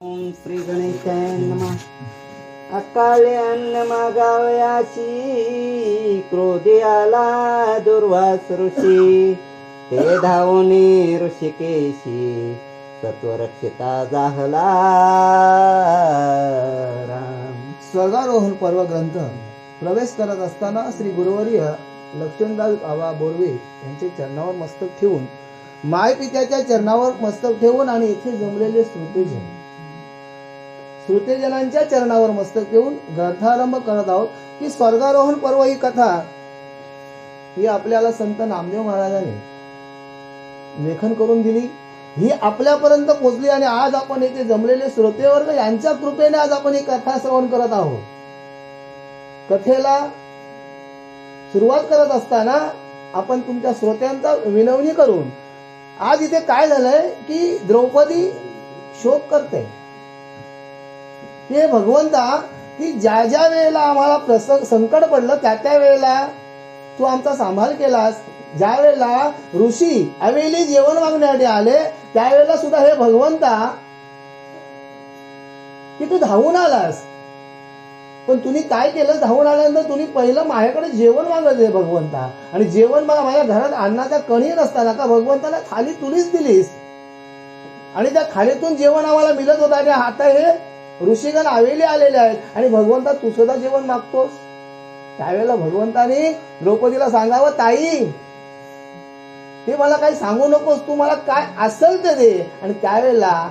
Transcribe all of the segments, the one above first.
ओम श्री गणेशाय नमः. अकाले अन्न मागावयाची क्रोधी आला दुर्वास ऋषी. ते धावणे ऋषिकेशी सत्वरक्षिता जाहला राम. स्वर्गारोहण पर्व ग्रंथ प्रवेश करत असताना श्री गुरुवर्य लक्ष्मणदास बाबा बोरवे यांचे चरणावर मस्तक ठेवून मायपित्याच्या चरणावर मस्तक ठेवून आणि इथे जमलेले श्रुतेजन श्रुतेजनांच्या चरणावर मस्तक येऊन ग्रंथारंभ करत आहोत की स्वर्गारोहण पर्व ही कथा ही आपल्याला संत नामदेव महाराजांनी लेखन करून दिली. ही आपल्यापर्यंत पोहोचली आणि आज आपण येथे जमलेले श्रोतेवर्ग यांच्या कृपेने आज आपण ही कथा श्रवण करत आहोत. कथेला सुरुवात करत असताना आपण तुमच्या श्रोत्यांचा विनवणी करून आज इथे काय झालंय की द्रौपदी शोक करते. हे भगवंता की ज्या ज्या वेळेला आम्हाला प्रसंग संकट पडलं त्या त्या वेळेला तू आमचा सांभाळ केलास. ज्या वेळेला ऋषी अवेली जेवण मागण्यासाठी आले त्यावेळेला सुद्धा हे भगवंता की तू धावून आलास. पण तुम्ही काय केलं धावून आल्यानंतर तुम्ही पहिलं माझ्याकडे जेवण मागवले भगवंता. आणि जेवण मला माझ्या घरात अन्नाचा कणी नसताना का भगवंताला थाली तुलीच दिलीस? आणि त्या थालीतून जेवण आम्हाला मिळत होता आणि आता हे ऋषीगण आवेली आलेले आहेत. आणि भगवंता तू सुद्धा जेवण मागतोस? त्यावेळेला भगवंताने द्रौपदीला सांगावं ताई ते मला काही सांगू नकोस. तू मला काय असेल ते दे. आणि त्यावेळेला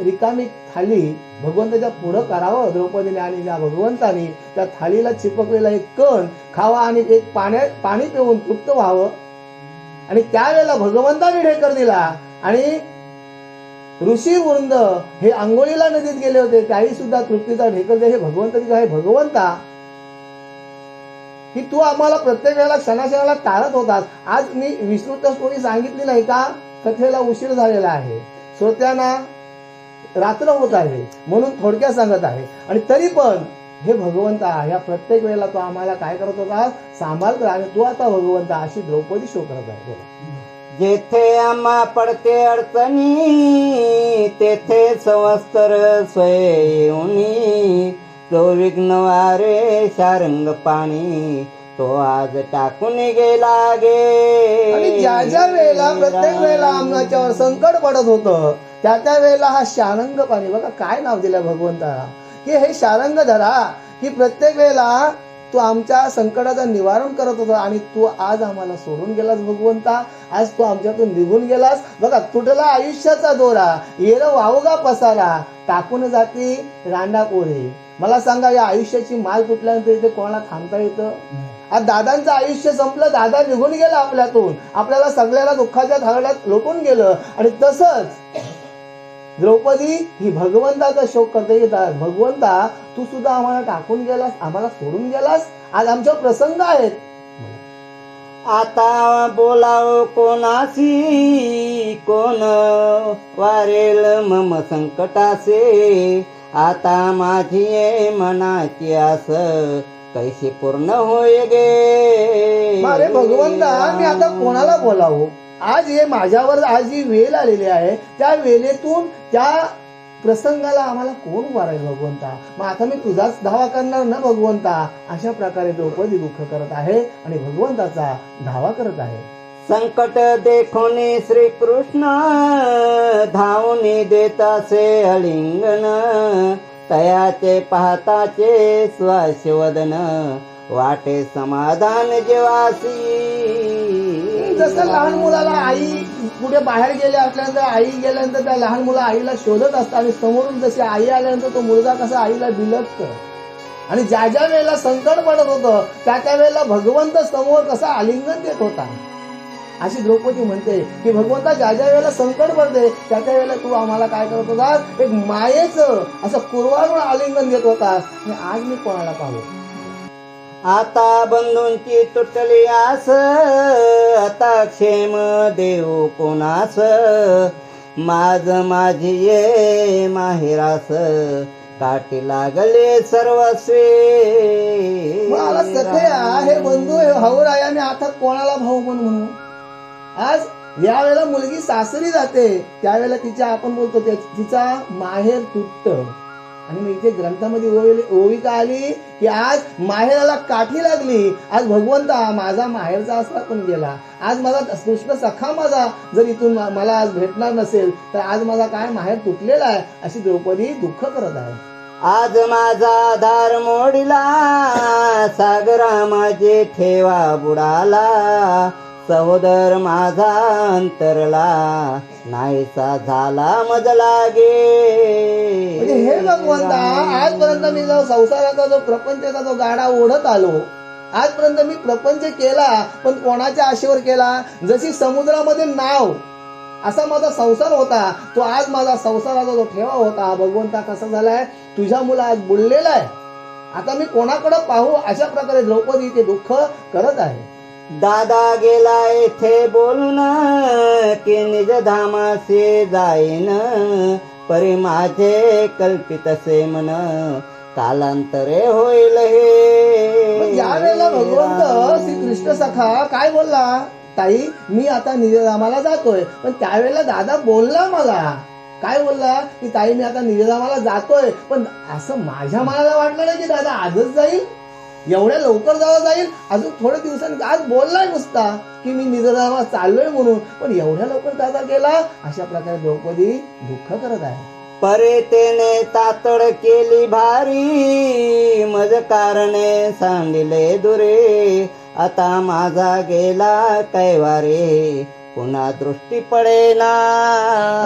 रिकामी थाली भगवंताच्या पुढं करावं द्रौपदीने आणि त्या भगवंताने. त्या थालीला चिपकलेला एक कण खावा आणि एक पाण्या पाणी पिऊन तृप्त व्हावं. आणि त्यावेळेला भगवंताने ढेकर दिला. आणि ऋषी वृंद हे आंघोळीला नदीत गेले होते. त्याही सुद्धा तृप्तीचा ढेकर दे हे भगवंताची आहे. भगवंता की तू आम्हाला प्रत्येक वेळेला क्षणाक्षणाला टाळत होतास. आज मी विस्तृत कोणी सांगितली नाही का? कथेला उशीर झालेला आहे. श्रोत्यांना रात्र होत आहे. म्हणून थोडक्यात सांगत आहे. आणि तरी पण हे भगवंता या प्रत्येक वेळेला तो आम्हाला काय करत होता सांभाळ आणि तू आता भगवंता अशी द्रौपदी शो करत आहे. बोला. जेथे आम्हा पडते अडचणी तेथे संवस्तर स्वय तो विघ्न वारे शारंग पाणी तो आज टाकून गेला गे. आणि ज्या ज्या वेळेला प्रत्येक वेळेला आमच्यावर संकट पडत होतं त्या त्या वेळेला हा शारंग पाणी बघा काय नाव दिलं भगवंताला. की हे शारंग धरा की प्रत्येक वेळेला तू आमच्या संकटाचं निवारण करत होता आणि तू आज आम्हाला सोडून गेलास भगवंता. आज तू आमच्यातून निघून गेलास. बघा तुटला आयुष्याचा दोरा येर वावगा पसारा टाकून जाती रांडा कोरे. मला सांगा या आयुष्याची माल तुटल्यानंतर इथे कोणाला थांबता येतं? आज दादांचं आयुष्य संपलं दादा निघून गेला आपल्यातून. आपल्याला सगळ्याला दुःखाच्या धारड्यात लोटून गेलं. आणि तसंच द्रौपदी ही भगवंताचा शोक करते की भगवंता तू सुद्धा आम्हाला टाकून गेलास आम्हाला सोडून गेलास? आज आमच्या प्रसंग आहेत. आता बोलाव कोणासी कोण वारेल मम संकटासे? आता माझी मनाची आस कैशी पूर्ण होय गे अरे भगवंता मी आता कोणाला बोलावं? आज हे माझ्यावर आज जी वेल आलेली आहे त्या वेलेतून त्या प्रसंगाला आम्हाला कोण उभारायला भगवंता? मग आता मी तुझाच धावा करणार ना भगवंता? अशा प्रकारे द्रौपदी दुःख करत आहे आणि भगवंताचा धावा करत आहे. संकट देखून श्रीकृष्ण धावून देतासे अलिंगन तयाचे पाहताचे स्वाशवदन वाटे समाधान जेवासी. जसं लहान मुलाला आई कुठे बाहेर गेले असल्यानंतर आई गेल्यानंतर त्या लहान मुला आईला शोधत असतात आणि समोरून जशी आई आल्यानंतर तो मुलगा कसा आईला बिलगत. आणि ज्या ज्या वेळेला संकट पडत होतं त्या त्या वेळेला भगवंत समोर कसा आलिंगन देत होता. अशी द्रौपदी म्हणते की भगवंता ज्या ज्या वेळेला संकट पडते त्या त्या वेळेला तू आम्हाला काय करत होतास? एक मायेचं असं कुरवाळून आलिंगन देत होतास. आणि आज मी कोणाला पाहू? आता बंधूंची तुटली आस आता क्षेम देऊ कोणास? माझ माझी ये माहेरास काठी लागले सर्वस्वी. मला सध्या हे बंधू हे भाऊ आणि आता कोणाला भाऊ पण म्हणू? आज यावेळेला मुलगी सासरी जाते त्यावेळेला तिच्या आपण बोलतो तिचा माहेर तुटत. आणि मी इथे ग्रंथामध्ये ओवी ओवी आली की आज माहेराला काठी लागली. आज भगवंता माझा माहेरचा असला पण गेला. आज माझा कृष्ण सखा माझा जर इथून मला आज भेटणार नसेल तर आज माझा काय माहेर तुटलेला आहे अशी द्रौपदी दुःख करत आहे. आज माझा धार मोडला सागरा माझे ठेवा बुडाला. सहोदर माझा अंतरला नाहीसा झाला मजला लागे म्हणजे हे भगवंता आजपर्यंत मी जो संसाराचा जो प्रपंचाचा जो गाडा ओढत आलो आजपर्यंत मी प्रपंच केला पण कोणाच्या आशेवर केला? जशी समुद्रामध्ये नाव असा माझा संसार होता तो आज माझा संसाराचा जो ठेवा होता भगवंता कसा झालाय? तुझ्या मुला आज बुडलेला आहे. आता मी कोणाकडे पाहू अशा प्रकारे द्रौपदी ते दुःख करत आहे. दादा गेला येथे बोलून की निज धामासे जाईन. परी माझे कल्पितसे मन कालांतरे होईल हे. यावेळेला भगवंत श्री कृष्ण सखा काय बोलला? ताई मी आता निजधामाला जातोय पण त्यावेळेला दादा बोलला मला. काय बोलला? की ताई मी आता निजधामाला जातोय पण असं माझ्या मनाला वाटलं नाही की दादा आजच जाईल? एवढ्या लवकर जावं जाईल? अजून थोड्या दिवसांनी आज बोललाय नुसता की मी निजधामाला चाललोय म्हणून. पण एवढ्या लवकर दादा गेला अशा प्रकारे द्रौपदी दुःख करत आहे. परे तेने तातड केली भारी मज कारणे सांडिले दुरे. आता माझा गेला कैवारे पुन्हा दृष्टी पडेना.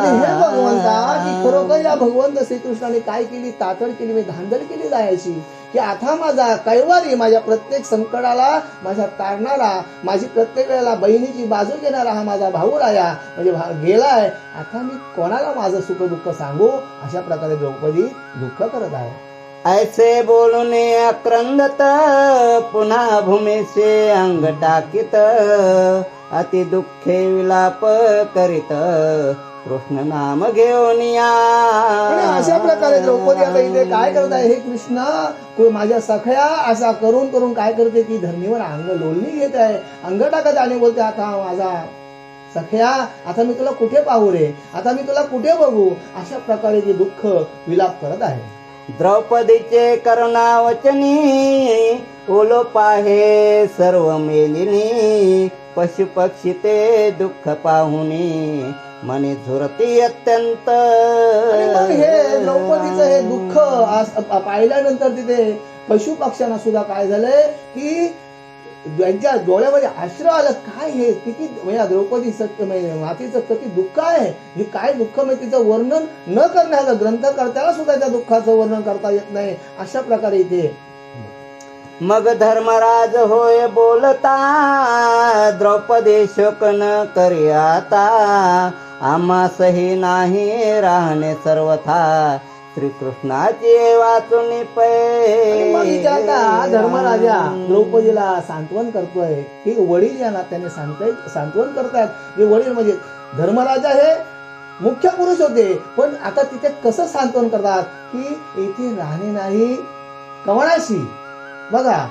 हे भगवंता की खरोखर या भगवंत श्रीकृष्णाने काय केली? तातड केली मी धांदल केली जायची. की आता माझा कैवारी माझ्या प्रत्येक संकटाला माझ्या तारणारा माझी प्रत्येक वेळेला बहिणीची बाजू घेणारा हा माझा भाऊ राया म्हणजे भा- गेलाय. आता मी कोणाला माझं सुख दुःख सांगू? अशा प्रकारे द्रौपदी दुःख करत आहे. ऐसे बोलून अक्रंगत पुन्हा भूमीचे अंग टाकित अति दुःखे विलाप करीत. कृष्ण नाम घेऊन या. अशा प्रकारे द्रौपदी आता इथे काय करत आहे हे कृष्ण माझ्या सखया असा करून करून काय करते? की धरणीवर अंग लोलणी घेत आहे. अंग टाकत आणि बोलते आता माझा सखया आता मी तुला कुठे पाहू रे? आता मी तुला कुठे बघू? अशा प्रकारे ती दुःख विलाप करत आहे. द्रौपदीचे करुणा वचनी ओलो पाहे सर्व मेलिनी पशु पक्षी ते दुःख पाहुनी मने झुरती अत्यंत. आणि मग हे द्रौपदीचं हे दुःख आज पाहिल्यानंतर तिथे पशु पक्ष्यांना सुद्धा काय झालंय? की त्यांच्या डोळ्यामध्ये आश्रय आलं काय हे? किती म्हणजे द्रौपदी सत्य म्हणजे मातीचं किती दुःख आहे? हे काय दुःख म्हणजे तिचं वर्णन न करण्याचं ग्रंथकर्त्याला सुद्धा त्या दुःखाचं वर्णन करता येत नाही. अशा प्रकारे इथे मग धर्मराज होय बोलता द्रौपदी शोक न करी आता. आम्हा नाही राहणे सर्वथा. श्रीकृष्णाचे वाचून आता धर्मराजा द्रौपदीला सांत्वन करतोय. की वडील या नात्याने सांगताय सांत्वन करतात जे वडील म्हणजे धर्मराजा हे मुख्य पुरुष होते. पण आता तिथे कसं सांत्वन करतात? की येथे राहणे नाही कवणाशी? बघा.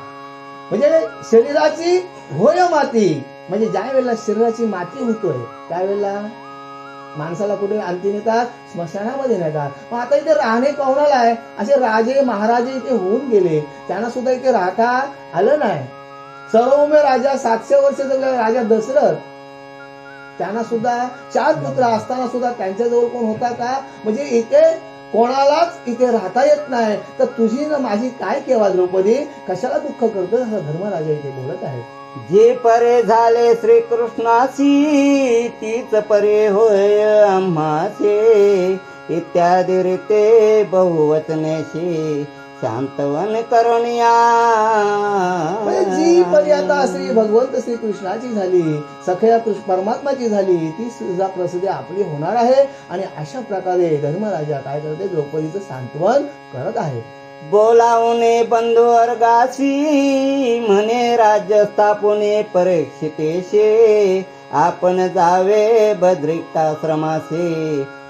म्हणजे शरीराची होय माती. म्हणजे ज्या वेळेला शरीराची माती होतोय त्यावेळेला माणसाला कुठे आणखी नेतात? स्मशानामध्ये नेतात. मग आता इथे राहणे कोणाला आहे. असे राजे महाराजे इथे होऊन गेले. त्यांना सुद्धा इथे राहता आलं नाही. सर्वमे राजा सातशे वर्ष जगले राजा दशरथ त्यांना सुद्धा चार पुत्र असताना सुद्धा त्यांच्याजवळ कोण होता का? म्हणजे इथे कोणालाच इथे राहता येत नाही. तर तुझी ना माझी काय केव्हा द्रौपदी? कशाला दुःख करतो असं धर्मराजा इथे बोलत आहे. जे परे झाले श्रीकृष्णासी तीच परे होय आम्हाचे इत्यादी रीते बहुवचनेशी शांतवन करुणिया. म्हणजे जी पर्यंता श्री भगवंत श्री कृष्णाची झाली सखया कृष्ण परमात्माची झाली ती सुद्धा प्रसिद्धी आपली होणार आहे. आणि अशा प्रकारे धर्मराजा काय करते द्रौपदीचं सांत्वन करत आहे. बोलावणे बंधू वर्गाशी म्हणे राज्य स्थापुने परीक्षितेशे. आपण जावे बद्रिकाश्रमासे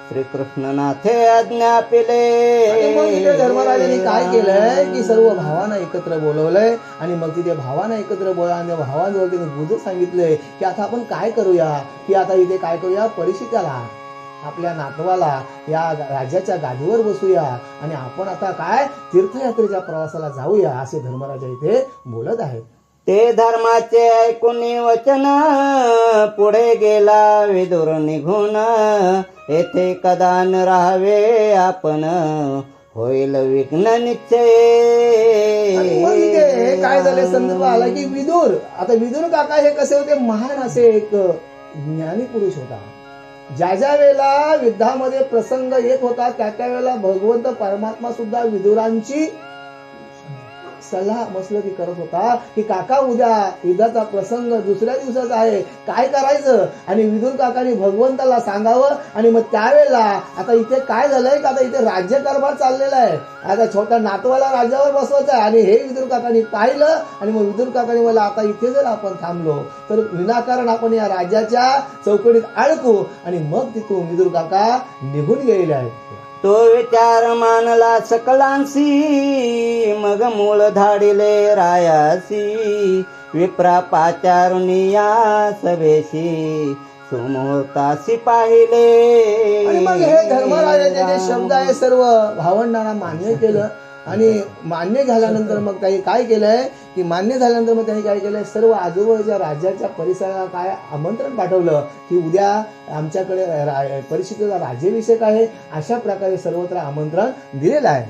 श्रीकृष्णनाथे आज्ञा पिले. धर्मराजांनी काय केलंय? की सर्व भावांना एकत्र बोलवलंय आणि मग तिथे भावांना एकत्र बोला आणि भावांजवळ तिने बुजत सांगितलंय की आता आपण काय करूया? की आता इथे काय करूया? परिषिताला आपल्या नातवाला या राज्याच्या गादीवर बसूया. आणि आपण आता काय तीर्थयात्रेच्या प्रवासाला जाऊया असे धर्मराजा इथे बोलत आहेत. ते धर्माचे ऐकून वचन पुढे गेला विदुर निघून. येथे कदा न राहावे आपण होईल विघ्न निश्चय. काय झाले संदर्भ आला की विदुर. आता विदुर काका हे कसे होते? महान असे एक ज्ञानी पुरुष होता. ज्या ज्या वेळेला युद्धामध्ये प्रसंग येत होता त्या त्या वेळेला भगवंत परमात्मा सुद्धा विदुरांची सल्ला मसलती करत होता की काका उद्या युद्धाचा प्रसंग दुसऱ्या दिवसाचा आहे. काय करायचं? आणि विदुर काकाने भगवंताला सांगावं. आणि मग त्यावेळेला आता इथे काय झालंय का? आता इथे राज्यकारभार चाललेला आहे. आता छोट्या नातवाला राज्यावर बसवायचा आहे. आणि हे विदुर काकाने पाहिलं. आणि मग विदुर काकाने मला आता इथे जर आपण थांबलो तर विनाकारण आपण या राज्याच्या चौकटीत अडकू. आणि मग तिथून विदुर काका निघून गेलेले आहेत. तो विचार मानला सकलांसी मग मूळ धाडिले रायासी विप्रा पाचारुनिया सभेशी सुमुहूर्तासी पाहिले. आणि मग हे धर्मराजाचे जे शब्द आहे सर्व भावंडांना मान्य केलं. आणि मान्य झाल्यानंतर मग काही काय केलंय? की मान्य झाल्यानंतर मग त्यांनी काय केलंय? सर्व आजूबाजूच्या राज्याच्या परिसराला काय आमंत्रण पाठवलं की उद्या आमच्याकडे रा- परिषदेचा राज्याभिषेक आहे. अशा प्रकारे सर्वत्र आमंत्रण दिलेलं आहे.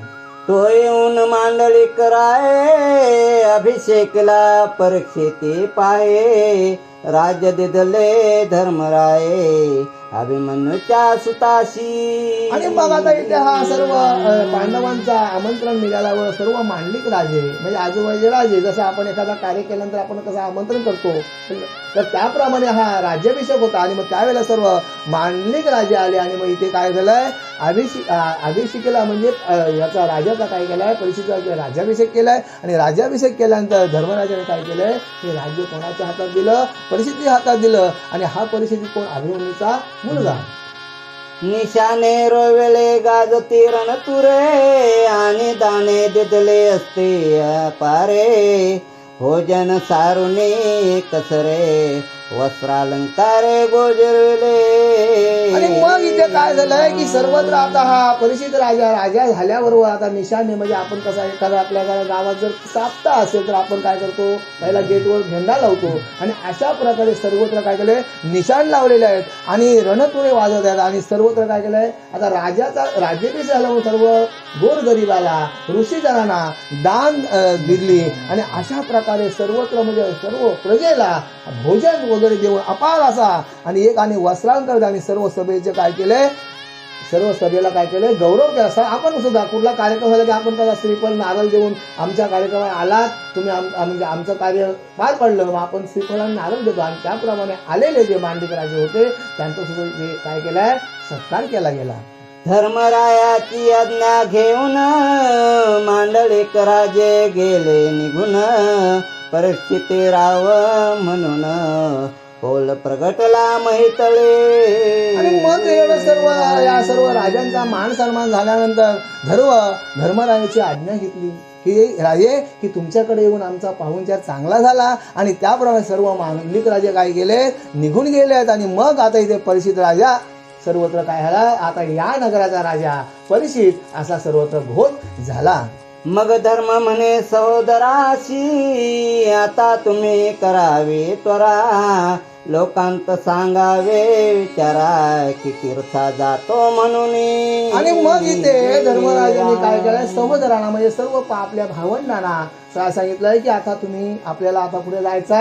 तो येऊन मांडळी कराय अभिषेकला परीक्षेते पाये. राज्य दिदले धर्मराये अभिमन्यूच्या सुताशी. आणि मग आता इथे हा सर्व अ, पांडवांचा आमंत्रण मिळाल्यावर सर्व मांडलिक राजे म्हणजे आजूबाजूचे राजे जसं आपण एखादा कार्य केल्यानंतर आपण कसं आमंत्रण करतो तर त्याप्रमाणे हा राज्याभिषेक होता. आणि मग त्यावेळेला सर्व मांडलिक राजे आले आणि मग इथे काय झालंय? अभिषेक अभिषेकेला म्हणजे अ, याचा राजाचा काय केलाय? परिषदेचा राज्याभिषेक केलाय. आणि राज्याभिषेक केल्यानंतर धर्मराजाने काय केलंय? हे राज्य कोणाच्या हातात दिलं? परिस्थिती हातात दिलं. आणि हा परिस्थिती कोण? अभिमन्यूचा मुलगा. निशाने रोवेले गाजती रणतुरे आणि दाणे दिदले असते पारे भोजन सारुने कसरे. वस्त्रालंकारे गोजरविले. आणि मग इथे काय झालंय की सर्वत्र आता हा परिचित राजा राजा झाल्याबरोबर आता निशाने म्हणजे आपण कसा एखादा आपल्या गावात जर साप्ता असेल तर आपण काय करतो? पहिला गेटवर झेंडा लावतो. आणि अशा प्रकारे सर्वत्र काय केलंय? निशाण लावलेले आहेत. आणि रणपुरे वाजत आहेत. आणि सर्वत्र काय केलंय? आता राजाचा राज्याभिषेक झाल्यामुळे सर्व गोरगरिबाला ऋषीजनांना दान दिली. आणि अशा प्रकारे सर्वत्र म्हणजे सर्व प्रजेला भोजन वगैरे देऊन अपार असा. आणि एक आणि वस्त्रांकर आणि सर्व सभेचे काय केले सर्व सभेला काय केलं गौरव केला. स- आपण सुद्धा कुठला कार्यक्रम झाला की आपण त्याला श्रीफळ नारळ देऊन आमच्या कार्यक्रमात आलात? तुम्ही आम- म्हणजे आमचं कार्य पार पडलं. मग आपण श्रीफळांना आणि नारळ देतो. आणि त्याप्रमाणे आलेले जे मांडिकराजे होते त्यांचं सुद्धा जे काय केलंय सत्कार केला गेला. धर्मरायाची आज्ञा घेऊन मांडळेक राजे गेले निघून. परिस्थिती राव म्हणून बोल प्रगटला महितळे आणि मग एवढं सर्व या सर्व राजांचा मान सन्मान झाल्यानंतर धर्व धर्मरायाची आज्ञा घेतली. की राजे की तुमच्याकडे येऊन आमचा पाहुणचार चांगला झाला आणि त्याप्रमाणे सर्व मांडलिक राजे काय गेले निघून गेले आहेत आणि मग आता इथे परिचित राजा सर्वत्र काय झाला? आता या नगराचा राजा परिचित असा सर्वत्र घोष झाला. मग धर्म म्हणे सहोदराशी आता तुम्ही करावे त्वरा. लोकांत सांगावे विचारा की तीर्था जातो म्हणून. आणि मग इथे धर्मराजांनी काय केलंय? सहोदरांना म्हणजे सर्व आपल्या भावंडांना सांगितलंय की आता तुम्ही आपल्याला आता पुढे जायचं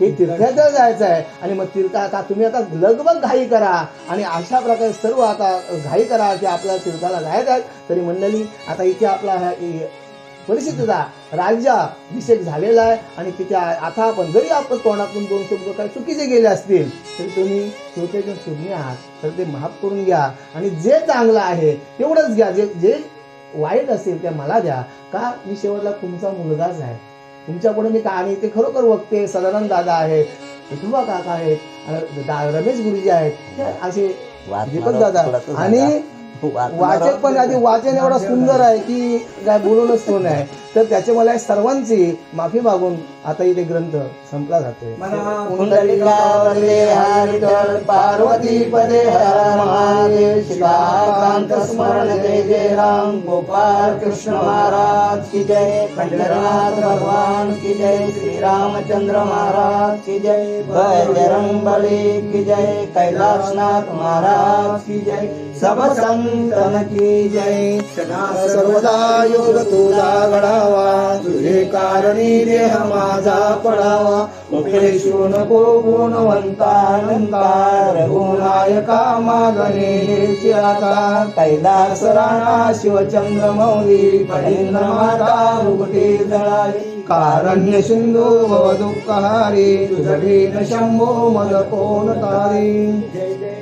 हे तीर्थयात्रा जायचं आहे आणि मग तीर्थ आता तुम्ही आता लगबग घाई करा. आणि अशा प्रकारे सर्व आता घाई करा की आपल्याला तीर्थाला जायचं आहे. तरी मंडळी आता इथे आपला हा इ- परिस्थितीचा राज्याभिषेक झालेला आहे. आणि तिथे आता आपण जरी आपण तोंडातून दोन शब्द काही चुकीचे गेले असतील तरी तुम्ही श्रोतेजन शून्य आहात तर ते माफ करून घ्या. आणि जे चांगलं आहे तेवढंच घ्या. जे जे वाईट असेल ते मला द्या. का मी शेवटला तुमचा मुलगाच आहे? तुमच्यापुढे मी का आणि ते खरोखर वक्ते सदानंद दादा आहेत विठोबा काका आहेत रमेश गुरुजी आहेत. असे दीपक दादा आणि वाचक पण आधी वाचन एवढा सुंदर आहे की काय बोलूनच तो नाही. तर त्याचे मला सर्वांची माफी मागून आता इथे ग्रंथ संपला जातोय. पार्वती पदे हर महादेव शिवाकांत स्मरण जय जय राम गोपाल कृष्ण महाराज की जय पंढरनाथ भगवान की जय श्री रामचंद्र महाराज की जय बजरंग बली की जय कैलाशनाथ महाराज की जय सब संतन की जय. सदा सर्वदा योग तुझा करावा तुझे कारणी देह माझा पडावा. मुखेशू नको गुणवंता अनंता रघुनायका मागणे आता कैलास राणा शिवचंद्र मौली पडेंद्र माता मुकुटी जळाली कारण्य सिंधू भव दुःखहारी तुझ शंभो मद कोण तारी.